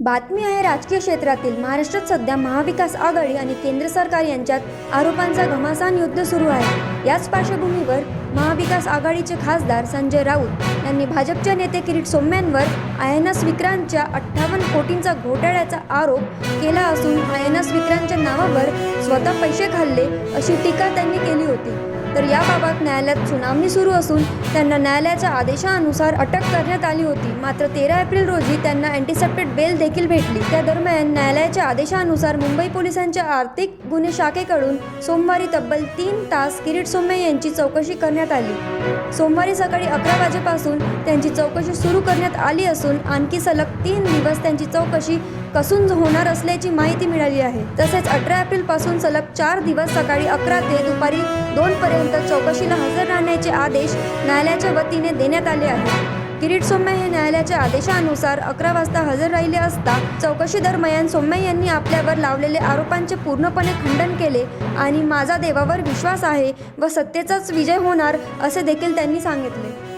बातमी आहे राजकीय क्षेत्रातील. महाराष्ट्रात सध्या महाविकास आघाडी आणि केंद्र सरकार यांच्यात आरोपांचा घमासान युद्ध सुरू आहे. याच पार्श्वभूमीवर महाविकास आघाडीचे खासदार संजय राऊत यांनी भाजपच्या नेते किरीट सोम्यांवर आय एन एस विक्रांतच्या अठ्ठावन्न कोटींचा घोटाळ्याचा आरोप केला असून आय एन एस विक्रांतच्या नावावर स्वतः पैसे खाल्ले अशी टीका त्यांनी केली होती. तर याबाबत न्यायालयात सुनावणी सुरू असून त्यांना न्यायालयाच्या आदेशानुसार अटक करण्यात आली होती. मात्र तेरा एप्रिल रोजी त्यांना अँटीसेप्टेड बेल देखील भेटली. त्या दरम्यान न्यायालयाच्या आदेशानुसार मुंबई पोलिसांच्या आर्थिक गुन्हे शाखेकडून सोमवारी तब्बल तीन तास किरीट सोमे यांची चौकशी करण्यात आली. सोमवारी सकाळी अकरा वाजेपासून त्यांची चौकशी सुरू करण्यात आली असून आणखी सलग तीन दिवस त्यांची चौकशी कसून होणार असल्याची माहिती मिळाली आहे. तसेच अठरा एप्रिलपासून सलग चार दिवस सकाळी अकरा ते दुपारी दोन पर्यंत चौकशीला हजर राहण्याचे आदेश न्यायालयाच्या वतीने देण्यात आले आहेत. किरीट सोम्या हे न्यायालयाच्या आदेशानुसार अकरा वाजता हजर राहिले असता चौकशी दरम्यान सोम्या यांनी आपल्यावर लावलेले आरोपांचे पूर्णपणे खंडन केले आणि माझा देवावर विश्वास आहे व सत्तेचाच विजय होणार असे देखील त्यांनी सांगितले.